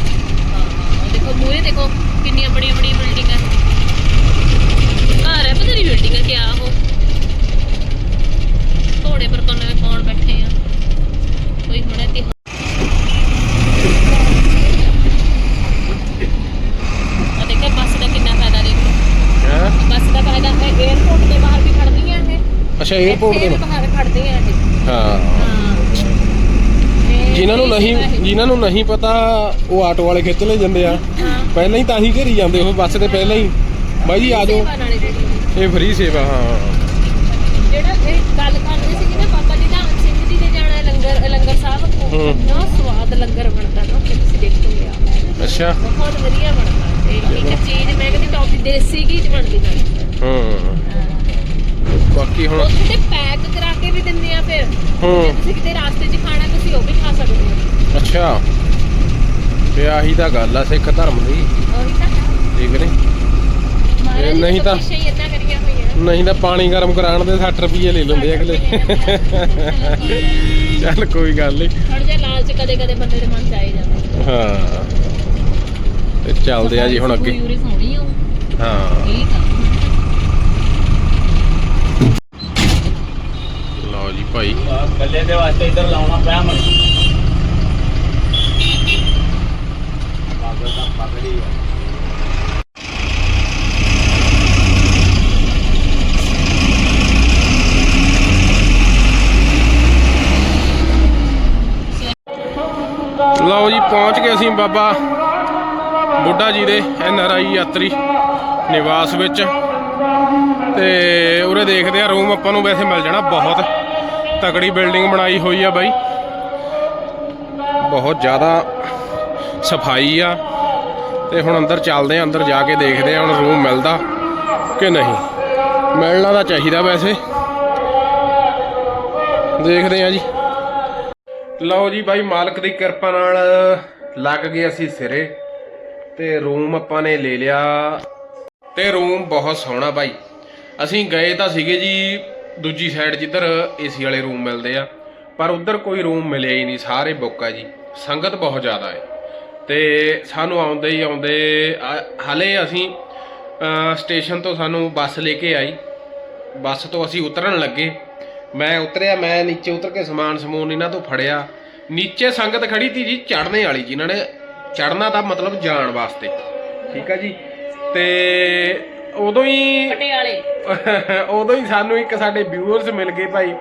ਦੇਖੋ ਮੂਰੇ ਦੇਖੋ ਕਿੰਨੀਆਂ ਬੜੀਆਂ ਬੜੀਆਂ ਬਿਲਡਿੰਗਾਂ ਘਰ ਹੈ ਪਤਾ ਨਹੀਂ ਬਿਲਡਿੰਗਾਂ ਕਿਆ ਉਹ। ਘੋੜੇ ਪਰ ਕੋਨੇ ਵਿੱਚ ਕੌਣ ਬੈਠੇ ਆ? ਕੋਈ ਹੁਣੇ ਤੇ ਆ ਦੇਖਿਆ ਬੱਸ ਦਾ ਕਿੰਨਾ ਫਾਇਦਾ ਦੇਖੋ। ਹਾਂ? ਬੱਸ ਦਾ ਫਾਇਦਾ ਹੈ 에어ਪੋਰਟ ਦੇ ਬਾਹਰ ਵੀ ਖੜਦੀਆਂ ਇਹ। ਅੱਛਾ 에어ਪੋਰਟ ਦੇ ਬਾਹਰ ਖੜਦੀਆਂ ਇਹ। ਹਾਂ। ਜਿਨ੍ਹਾਂ ਨੂੰ ਨਹੀਂ ਜਿਨ੍ਹਾਂ ਨੂੰ ਨਹੀਂ ਪਤਾ ਉਹ ਆਟੋ ਵਾਲੇ ਖਿੱਚ ਲੈ ਜਾਂਦੇ ਆ। ਪਹਿਲਾਂ ਹੀ ਤਾਂ ਹੀ ਘਰੀ ਜਾਂਦੇ ਉਹ ਬੱਸ ਦੇ ਪਹਿਲਾਂ ਹੀ। ਬਾਈ ਜੀ ਆ ਜਾਓ। ਇਹ ਫ੍ਰੀ ਸੇਵਾ ਹਾਂ। ਜਿਹੜਾ ਇਹ ਹੂੰ। ਨਾ ਸਵਾਦ ਲੰਗਰ ਬਣਦਾ ਨਾ ਉੱਥੇ ਤੁਸੀਂ ਦੇਖੋਗੇ ਆ ਅੱਛਾ। ਬਹੁਤ ਵਧੀਆ ਬਣਦਾ ਤੇ ਇੱਕ ਚੀਜ਼ ਮੈਂ ਕਹਿੰਦੀ ਟੌਪ ਦੀ ਦੇਸੀ ਘੀ ਚ ਬਣਦੀ ਨਾਲ। ਹੂੰ। ਬਾਕੀ ਹੁਣ ਉੱਥੇ ਤੇ ਪੈਕ ਕਰਾ ਕੇ ਵੀ ਦਿੰਦੇ ਆ ਫਿਰ। ਹੂੰ। ਜੇ ਤੁਸੀਂ ਕਿਤੇ ਰਾਸਤੇ 'ਚ ਖਾਣਾ ਤੁਸੀਂ ਉਹ ਵੀ ਖਾ ਸਕਦੇ ਹੋ। ਅੱਛਾ। ਤੇ ਆਹੀ ਤਾਂ ਗੱਲ ਆ ਸਿੱਖ ਧਰਮ ਦੀ। ਉਹੀ ਤਾਂ। ਠੀਕ ਨੇ? ਤਾਂ- ਨਹੀਂ ਤਾਂ ਪਾਣੀ ਗਰਮ ਕਰਾਉਣ ਦੇ 60 ਰੁਪਏ ਲੈ ਲੈਂਦੇ ਅਗਲੇ। ਚੱਲ ਕੋਈ ਗੱਲ ਨਹੀਂ ਥੋੜਾ ਜਿਹਾ ਲਾਲਚ ਕਦੇ ਕਦੇ ਬੰਦੇ ਦੇ ਮਨ ਚ ਆਈ ਜਾਂਦਾ। ਹਾਂ। ਤੇ ਚੱਲਦੇ ਆ ਜੀ ਹੁਣ ਅੱਗੇ। ਲਓ ਜੀ ਭਾਈ। ਗੱਲੇ ਦੇ ਵਾਸਤੇ ਇੱਧਰ ਲਾਉਣਾ ਪਿਆ ਮੈਨੂੰ ਪਾਗਲ ਦਾ ਪਾਗਲ ਆ। ਲਓ ਜੀ, ਪਹੁੰਚ ਗਏ ਅਸੀਂ ਬਾਬਾ ਬੁੱਢਾ ਜੀ ਦੇ ਐਨ ਆਰ ਆਈ ਯਾਤਰੀ ਨਿਵਾਸ ਵਿੱਚ। ਤੇ ਉਰੇ ਦੇਖਦੇ ਆ, ਰੂਮ ਆਪਾਂ ਨੂੰ ਵੈਸੇ ਮਿਲ ਜਾਣਾ ਬਹੁਤ। ਤਕੜੀ ਬਿਲਡਿੰਗ ਬਣਾਈ ਹੋਈ ਆ ਬਾਈ। ਬਹੁਤ ਜ਼ਿਆਦਾ ਸਫ਼ਾਈ ਆ। ਤੇ ਹੁਣ ਅੰਦਰ ਚੱਲਦੇ ਆ, ਅੰਦਰ ਜਾ ਕੇ ਦੇਖਦੇ ਆ, ਹੁਣ ਰੂਮ ਮਿਲਦਾ ਕਿ ਨਹੀਂ। ਮਿਲਣਾ ਤਾਂ ਚਾਹੀਦਾ ਵੈਸੇ। ਦੇਖਦੇ ਆ ਜੀ। ਲਓ ਜੀ ਬਾਈ ਮਾਲਕ ਦੀ ਕਿਰਪਾ ਨਾਲ ਲੱਗ ਗਏ ਅਸੀਂ ਸਿਰੇ ਤੇ ਰੂਮ ਆਪਾਂ ਨੇ ਲੈ ਲਿਆ। ਤੇ ਰੂਮ ਬਹੁਤ ਸੋਹਣਾ ਬਾਈ। ਅਸੀਂ ਗਏ ਤਾਂ ਸੀਗੇ ਜੀ ਦੂਜੀ ਸਾਈਡ ਜਿੱਧਰ ਏਸੀ ਵਾਲੇ ਰੂਮ ਮਿਲਦੇ ਆ। ਪਰ ਉੱਧਰ ਕੋਈ ਰੂਮ ਮਿਲਿਆ ਹੀ ਨਹੀਂ, ਸਾਰੇ ਬੁੱਕ ਆ ਜੀ। ਸੰਗਤ ਬਹੁਤ ਜ਼ਿਆਦਾ ਹੈ। ਤੇ ਸਾਨੂੰ ਆਉਂਦੇ ਹੀ ਆਉਂਦੇ ਆ- ਹਾਲੇ ਅਸੀਂ ਸਟੇਸ਼ਨ ਤੋਂ ਸਾਨੂੰ ਬੱਸ ਲੈ ਕੇ ਆਈ। ਬੱਸ ਤੋਂ ਅਸੀਂ ਉਤਰਨ ਲੱਗੇ। ਮੈਂ ਉਤਰਿਆ ਮੈਂ ਨੀਚੇ ਉਤਰ ਕੇ ਸਮਾਨ ਸਮੂਨ ਇਹਨਾਂ ਤੋਂ ਫੜਿਆ। ਨੀਚੇ ਸੰਗਤ ਖੜੀ ਤੀ ਜੀ ਚੜ੍ਹਨੇ ਵਾਲੀ ਜਿਨ੍ਹਾਂ ਨੇ ਚੜ੍ਹਨਾ ਤਾਂ ਮਤਲਬ ਜਾਣ ਵਾਸਤੇ। ਠੀਕ ਆ ਜੀ? ਤੇ ਉਦੋਂ ਹੀ ਪਟਿਆਲੇ *laughs* ਉਦੋਂ ਹੀ ਸਾਨੂੰ ਇੱਕ ਸਾਡੇ ਵਿਊਅਰਸ ਮਿਲ ਗਏ ਭਾਈ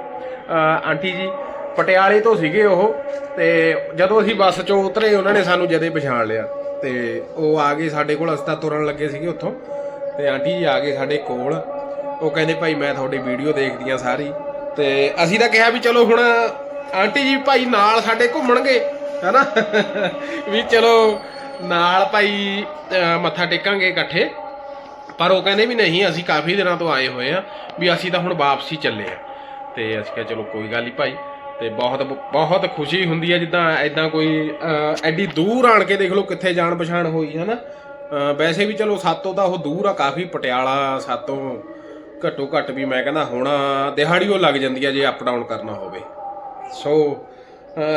ਆਂਟੀ ਜੀ। ਪਟਿਆਲੇ ਤੋਂ ਸੀਗੇ ਉਹ ਤੇ ਜਦੋਂ ਅਸੀਂ ਬੱਸ ਚੋਂ ਉਤਰੇ ਉਹਨਾਂ ਨੇ ਸਾਨੂੰ ਜਦੇ ਪਛਾਣ ਲਿਆ। ਤੇ ਉਹ ਆ ਗਏ ਸਾਡੇ ਕੋਲ ਅਸਤਾ ਤੁਰਨ ਲੱਗੇ ਸੀਗੇ ਉੱਥੋਂ। ਤੇ ਆਂਟੀ ਜੀ ਆ ਗਏ ਸਾਡੇ ਕੋਲ। ਉਹ ਕਹਿੰਦੇ ਭਾਈ ਮੈਂ ਤੁਹਾਡੀ ਵੀਡੀਓ ਦੇਖਦੀ ਆ ਸਾਰੀ। ਤੇ ਅਸੀਂ ਤਾਂ ਕਿਹਾ ਵੀ ਚਲੋ ਹੁਣ ਆਂਟੀ ਜੀ ਭਾਈ ਨਾਲ ਸਾਡੇ ਘੁੰਮਣਗੇ, ਹੈਨਾ? ਵੀ ਚਲੋ ਨਾਲ ਭਾਈ ਮੱਥਾ ਟੇਕਾਂਗੇ ਇਕੱਠੇ। ਪਰ ਉਹ ਕਹਿੰਦੇ ਵੀ ਨਹੀਂ, ਅਸੀਂ ਕਾਫੀ ਦਿਨਾਂ ਤੋਂ ਆਏ ਹੋਏ ਆ ਵੀ ਅਸੀਂ ਤਾਂ ਹੁਣ ਵਾਪਸੀ ਚੱਲੇ ਆ। ਤੇ ਅਸੀਂ ਕਿਹਾ ਚਲੋ ਕੋਈ ਗੱਲ ਨਹੀਂ ਭਾਈ। ਤੇ ਬਹੁਤ ਬਹੁਤ ਖੁਸ਼ੀ ਹੁੰਦੀ ਹੈ ਜਿੱਦਾਂ ਐਦਾਂ ਕੋਈ ਐਡੀ ਦੂਰ ਆਣ ਕੇ ਦੇਖ ਲਓ ਕਿੱਥੇ ਜਾਣ ਪਛਾਣ ਹੋਈ ਹੈ ਨਾ ਵੈਸੇ ਵੀ ਚਲੋ ਸਾਤੋਂ ਤਾਂ ਉਹ ਦੂਰ ਆ, ਕਾਫੀ ਪਟਿਆਲਾ ਸਾਤੋਂ ਘੱਟੋ ਘੱਟ ਵੀ ਮੈਂ ਕਹਿੰਦਾ ਹੁਣ ਦਿਹਾੜੀ ਉਹ ਲੱਗ ਜਾਂਦੀ ਹੈ ਜੇ ਅਪ ਡਾਊਨ ਕਰਨਾ ਹੋਵੇ। ਸੋ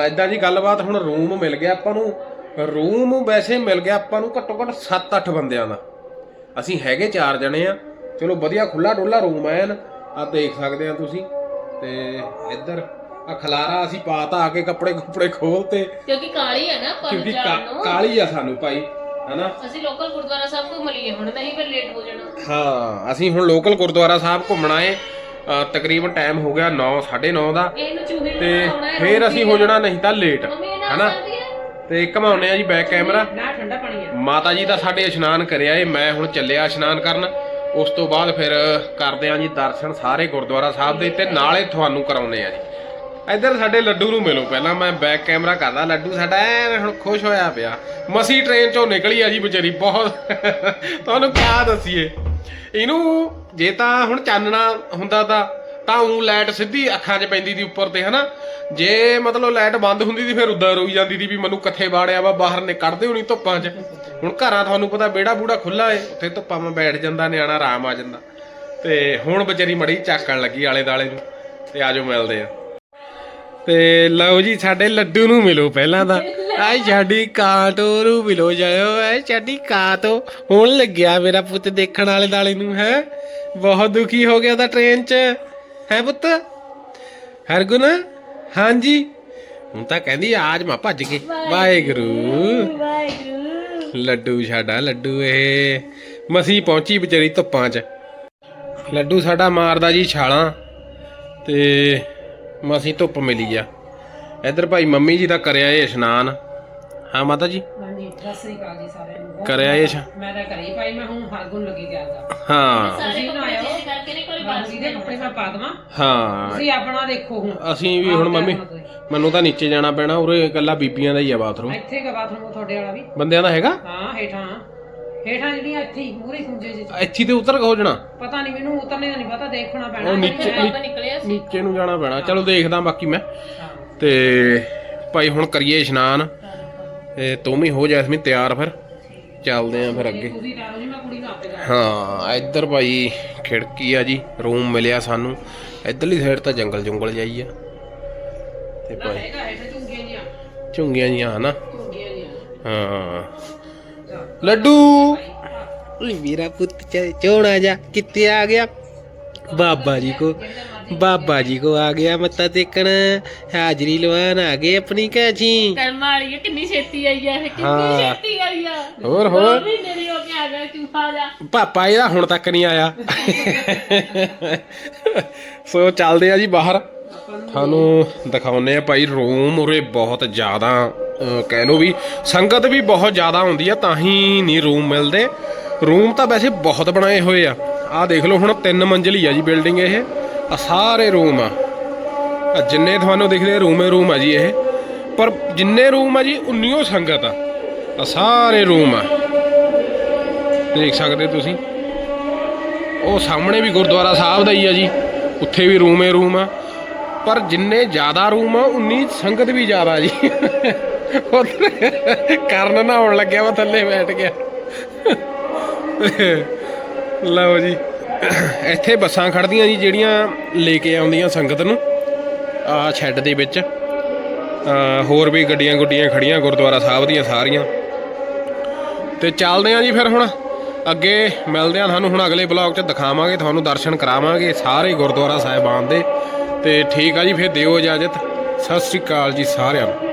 ਐਦਾਂ ਦੀ ਗੱਲਬਾਤ ਹੁਣ ਰੂਮ ਮਿਲ ਗਿਆ ਆਪਾਂ ਨੂੰ। ਰੂਮ ਵੈਸੇ ਮਿਲ ਗਿਆ ਆਪਾਂ ਨੂੰ ਘੱਟੋ ਘੱਟ 7-8 ਬੰਦਿਆਂ ਦਾ। ਅਸੀਂ ਹੈਗੇ ਚਾਰ ਜਣੇ ਆ। ਚਲੋ ਵਧੀਆ ਖੁੱਲਾ ਡੋਲਾ ਰੂਮ ਐਨ। ਆ ਦੇਖ ਸਕਦੇ ਆ ਤੁਸੀਂ। ਤੇ ਇੱਧਰ ਆ ਖਲਾਰਾ ਅਸੀਂ ਪਾਤਾ ਆ ਕੇ ਕੱਪੜੇ ਕੁਪੜੇ ਖੋਲਤੇ। ਕਿਉਂਕਿ ਕਾਲੀ ਹੈ ਨਾ ਨੂੰ ਕਿਉਂਕਿ ਜਾਣ ਕਾ- ਨੂੰ। ਕਾਲੀ ਆ ਸਾਨੂੰ ਭਾਈ। ਹਨਾ? ਅਸੀਂ ਲੋਕਲ ਗੁਰਦੁਆਰਾ ਸਾਹਿਬ ਘੁੰਮ ਲਈਏ ਹੁਣ ਨਹੀਂ ਫਿਰ ਲੇਟ ਹੋ ਜਾਣਾ। ਹਾਂ ਅਸੀਂ ਹੁਣ ਲੋਕਲ ਗੁਰਦੁਆਰਾ ਸਾਹਿਬ ਘੁੰਮਣਾ ਏ। ਅ, ਤਕਰੀਬਨ ਟਾਈਮ ਹੋ ਗਿਆ 9 9:30 ਦਾ। ਇਹਨੂੰ ਚੂਹੇ ਨੂੰ ਤੇ ਹੈ, ਫੇਰ ਅਸੀਂ ਹੋ। ਜਾਣਾ ਨਹੀਂ ਤਾਂ ਲੇਟ ਮੰਮੀ ਇਹ ਨਾ ਹਨਾ? ਹੈ? ਤੇ ਘਮਾਉਨੇ ਆ ਜੀ ਬੈਕ ਕੈਮਰਾ ਨਾ ਠੰਡਾ ਪਾਣੀ ਆ ਮਾਤਾ ਜੀ ਦਾ ਸਾਡੇ ਇਸ਼ਨਾਨ ਕਰਿਆ ਏ ਮੈਂ ਹੁਣ ਚੱਲਿਆ ਇਸ਼ਨਾਨ ਕਰਨ। ਉਸ ਤੋਂ ਬਾਅਦ ਫਿਰ ਕਰਦੇ ਆਂ ਜੀ ਦਰਸ਼ਨ ਸਾਰੇ ਗੁਰਦੁਆਰਾ ਸਾਹਿਬ ਦੇ ਤੇ ਨਾਲੇ ਤੁਹਾਨੂੰ ਕਰਾਉਨੇ ਆ ਜੀ। ਇੱਧਰ ਸਾਡੇ ਲੱਡੂ ਨੂੰ ਮਿਲੋ, ਪਹਿਲਾਂ ਮੈਂ ਬੈਕ ਕੈਮਰਾ ਕਰਦਾ, ਲੱਡੂ ਸਾਡਾ ਐ ਹੁਣ ਖੁਸ਼ ਹੋਇਆ ਪਿਆ। ਮਸੀ ਟ੍ਰੇਨ ਚੋਂ ਨਿਕਲੀ ਆ ਜੀ ਵਿਚਾਰੀ, ਬਹੁਤ। ਤੁਹਾਨੂੰ ਕਿਆ ਦੱਸੀਏ? ਇਹਨੂੰ ਜੇ ਤਾਂ ਹੁਣ ਚਾਨਣਾ ਹੁੰਦਾ ਤਾਂ ਤਾਂ ਉਹ ਲਾਈਟ ਸਿੱਧੀ ਅੱਖਾਂ 'ਚ ਪੈਂਦੀ ਦੀ ਉੱਪਰ ਤੇ, ਹਨਾ? ਜੇ ਮਤਲਬ ਲਾਈਟ ਬੰਦ ਹੁੰਦੀ ਦੀ ਫਿਰ ਉਦਾਂ ਰੋਈ ਜਾਂਦੀ ਦੀ ਵੀ ਮੈਨੂੰ ਕਿੱਥੇ ਬਾੜਿਆ ਵਾ, ਬਾਹਰ ਨੇ ਕੱਢਦੇ ਹੋਣੀ ਧੁੱਪਾਂ 'ਚ। ਹੁਣ ਘਰਾਂ ਤੁਹਾਨੂੰ ਪਤਾ ਬੇੜਾ ਬੂੜਾ ਖੁੱਲਾ ਏ, ਉੱਥੇ ਧੁੱਪਾਂ 'ਮੈਂ ਬੈਠ ਜਾਂਦਾ, ਨਿਆਣਾ ਆਰਾਮ ਆ ਜਾਂਦਾ। ਤੇ ਹੁਣ ਵਿਚਾਰੀ ਮੜੀ ਝਾਕਣ ਲੱਗੀ ਆਲੇ ਦਾਲੇ ਨੂੰ, ਤੇ ਆਜੋ ਮਿਲਦੇ ਆ। ਤੇ ਲਓ ਜੀ, ਸਾਡੇ ਲੱਡੂ ਨੂੰ ਮਿਲੋ ਪਹਿਲਾਂ ਤਾਂ। ਆਈ ਸਾਡੀ ਕਾਟੋ ਨੂੰ ਮਿਲੋ ਜਾਇਓ ਐ ਸਾਡੀ ਕਾਟੋ। ਹੁਣ ਲੱਗਿਆ ਮੇਰਾ ਪੁੱਤ ਦੇਖਣ ਵਾਲੇ ਦਾਲੇ ਨੂੰ, ਹੈ? ਬਹੁਤ ਦੁਖੀ ਹੋ ਗਿਆ ਤਾਂ ਟ੍ਰੇਨ 'ਚ। ਹੈ ਪੁੱਤ? ਹਰਗੁਣ? ਹਾਂਜੀ? ਹੁਣ ਤਾਂ ਕਹਿੰਦੀ ਆਜ ਮੈਂ ਭੱਜ ਕੇ। ਵਾਹਿਗੁਰੂ। ਲੱਡੂ ਸਾਡਾ, ਲੱਡੂ ਇਹ। ਮਸੀ ਪਹੁੰਚੀ ਵਿਚਾਰੀ ਧੁੱਪਾਂ 'ਚ। ਲੱਡੂ ਸਾਡਾ ਮਾਰਦਾ ਜੀ ਛਾਲਾਂ। ਤੇ ਮਸੀਂ ਧੁੱਪ ਮਿਲੀ ਆ। ਇੱਧਰ ਭਾਈ ਮੰਮੀ ਜੀ ਦਾ ਕਰਿਆ ਇਹ ਇਸ਼ਨਾਨ। ਹਾਂ ਮਾਤਾ ਜੀ? ਹਾਂਜੀ ਸਤਿ ਸ੍ਰੀ ਅਕਾਲ ਜੀ ਸਾਰਿਆਂ ਨੂੰ। ਕਰਿਆ ਇਹ ਇਸ਼- ਮੈਂ ਤਾਂ ਘਰੇ ਹੀ ਪਾਈ ਮੈਂ ਹੁਣ ਹਰਗੁਣ ਲੱਗੀ ਕਰ ਹਾਂ। ਸਾਰੇ ਕੱਪੜੇ। ਚੇਂਜ ਕਰਕੇ ਨੇ ਕੋਈ ਬਾਜੀ ਦੇ ਕੱਪੜੇ ਮੈਂ ਪਾ ਦਵਾਂ। ਹਾਂ। ਤੁਸੀਂ ਆਪਣਾ ਦੇਖੋ ਹੁਣ। ਅਸੀਂ ਵੀ ਹੁਣ ਮੰਮੀ ਮੈਨੂੰ ਤਾਂ ਨੀਚੇ ਜਾਣਾ ਪੈਣਾ ਉਰੇ ਇਕੱਲਾ ਬੀਬੀਆਂ ਦਾ ਹੀ ਆ ਬਾਥਰੂਮ। ਇੱਥੇ ਕਾ ਬਾਥਰੂਮ ਤੁਹਾਡੇ ਵਾਲਾ ਵੀ। ਬੰਦਿਆਂ ਦਾ ਹੈਗਾ? ਹਾਂ ਹੇਠਾਂ। ਹੇਠਾਂ ਜਿਹੜੀਆਂ ਇੱਥੇ ਹੀ ਮੂਰੇ ਖੁੰਝੇ 'ਚ। ਇੱਥੇ ਤੇ ਉਤਰ ਹੋ ਜਾਣਾ। ਪਤਾ ਨਹੀਂ ਮੈਨੂੰ ਉਤਰਨੇ ਦਾ ਨਹੀਂ ਪਤਾ ਦੇਖਣਾ ਪੈਣਾ। ਉਹ ਨੀਚੇ ਨਿਕਲਿਆ ਸੀ। ਨੀਚੇ ਨੂੰ ਜਾਣਾ ਪੈਣਾ। ਚਲੋ ਦੇਖਦਾ ਬਾਕੀ ਮੈਂ। ਤੇ ਭਾਈ ਹੁਣ ਕਰੀਏ ਇਸ਼ਨਾਨ। ਤੇ ਤੂੰ ਵੀ ਹੋ ਜੈਸਮੀਨ ਤਿਆਰ ਫਿਰ। ਚੱਲਦੇ ਆਂ ਫਿਰ ਅੱਗੇ। ਜੀ ਹਾਂ ਇੱਧਰ ਭਾਈ ਖਿੜਕੀ ਆ ਜੀ ਰੂਮ ਮਿਲਿਆ ਸਾਨੂੰ। ਇੱਧਰਲੀ ਸਾਈਡ ਤਾਂ ਜੰਗਲ ਜੰਗਲ ਜਾਈ ਆ। ਤੇ ਭਾਈ ਹੈਗਾ ਹੇਠਾਂ ਝੁੰਗੀਆਂ ਜੀਆਂ ਝੁੰਗੀਆਂ ਜੀਆਂ ਹਨਾ? ਝੁੰਗੀਆਂ ਜੀਆਂ ਹਾਂ। ਲੱਡੂ। ਓਏ ਮੇਰਾ ਪੁੱਤ ਚੋਣਾ ਜਾ ਕਿੱਥੇ ਆ ਗਿਆ? ਬਾਬਾ ਜੀ ਕੋ ਬਾਬਾ ਜੀ ਕੋ ਆ ਗਿਆ ਮੱਤਾ ਟੇਕਣ। ਹਾਜ਼ਰੀ ਲਵਾਨ ਆ ਗਏ ਆਪਣੀ ਕਾਜੀ ਕਰਮ ਵਾਲੀ ਕਿੰਨੀ ਛੇਤੀ ਆਈ ਆ ਕਿੰਨੀ ਹਾਂ। ਛੇਤੀ ਆਈ ਆ। ਹੋਰ ਹੋਰ। ਮਹੀਨੇ ਦੀ ਹੋ ਕੇ ਆ ਗਿਆ ਚੂਹਾ ਜਾ। ਪਾਪਾ ਇਹਦਾ ਹੁਣ ਤੱਕ ਨਹੀਂ ਆਇਆ। *laughs* ਸੋ ਚੱਲਦੇ ਆ ਜੀ ਬਾਹਰ। ਤੁਹਾਨੂੰ ਦਿਖਾਉਨੇ ਆ ਭਾਈ ਰੂਮ ਉਰੇ ਬਹੁਤ ਜ਼ਿਆਦਾ ਕਹਿ ਲਓ ਵੀ ਸੰਗਤ ਵੀ ਬਹੁਤ ਜ਼ਿਆਦਾ ਹੁੰਦੀ ਆ, ਤਾਂ ਹੀ ਨਹੀਂ ਰੂਮ ਮਿਲਦੇ। ਰੂਮ ਤਾਂ ਵੈਸੇ ਬਹੁਤ ਬਣਾਏ ਹੋਏ ਆ। ਆਹ ਦੇਖ ਲਓ ਹੁਣ ਤਿੰਨ ਮੰਜ਼ਲੀ ਆ ਜੀ ਬਿਲਡਿੰਗ ਇਹ। ਆ ਸਾਰੇ ਰੂਮ ਆ। ਜਿੰਨੇ ਤੁਹਾਨੂੰ ਦਿਖਦੇ ਰੂਮ ਰੂਮੇ ਰੂਮ ਆ ਜੀ ਇਹ। ਪਰ ਜਿੰਨੇ ਰੂਮ ਆ ਜੀ, ਉਨੀਓ ਸੰਗਤ ਆ। ਆ ਸਾਰੇ ਰੂਮ ਆ। ਦੇਖ ਸਕਦੇ ਤੁਸੀਂ? ਉਹ ਸਾਹਮਣੇ ਵੀ ਗੁਰਦੁਆਰਾ ਸਾਹਿਬ ਦਾ ਹੀ ਆ ਜੀ। ਉੱਥੇ ਵੀ ਰੂਮ ਏ ਰੂਮ ਆ। ਪਰ ਜਿੰਨੇ ਜ਼ਿਆਦਾ ਰੂਮ ਆ, ਉਨੀ ਸੰਗਤ ਵੀ ਜ਼ਿਆਦਾ ਜੀ। ਉੱਧਰ ਕਰਨ ਨਾ ਆਉਣ ਲੱਗਿਆ ਵਾ ਥੱਲੇ ਬੈਠ ਗਿਆ। ਲਓ ਜੀ। ਇੱਥੇ ਬੱਸਾਂ ਖੜਦੀਆਂ ਜੀ, ਜਿਹੜੀਆਂ ਲੈ ਕੇ ਆਉਂਦੀਆਂ ਸੰਗਤ ਨੂੰ, ਆ ਸ਼ੈੱਡ ਦੇ ਵਿੱਚ। ਹੋਰ ਵੀ ਗੱਡੀਆਂ ਗੁੱਡੀਆਂ ਖੜੀਆਂ ਗੁਰਦੁਆਰਾ ਸਾਹਿਬ ਦੀਆਂ ਸਾਰੀਆਂ। ਤੇ ਚੱਲਦੇ ਆਂ ਜੀ ਫਿਰ ਹੁਣ। ਅੱਗੇ ਮਿਲਦੇ ਆਂ ਤੁਹਾਨੂੰ, ਹੁਣ ਅਗਲੇ ਬਲੌਗ 'ਚ ਦਿਖਾਵਾਂਗੇ, ਤੁਹਾਨੂੰ ਦਰਸ਼ਨ ਕਰਾਵਾਂਗੇ ਸਾਰੇ ਗੁਰਦੁਆਰਾ ਸਾਹਿਬਾਨ ਦੇ। ਤੇ ਠੀਕ ਆ ਜੀ ਫਿਰ ਦਿਓ ਇਜਾਜ਼ਤ। ਸਤਿ ਸ੍ਰੀ ਅਕਾਲ ਜੀ ਸਾਰਿਆਂ ਨੂੰ।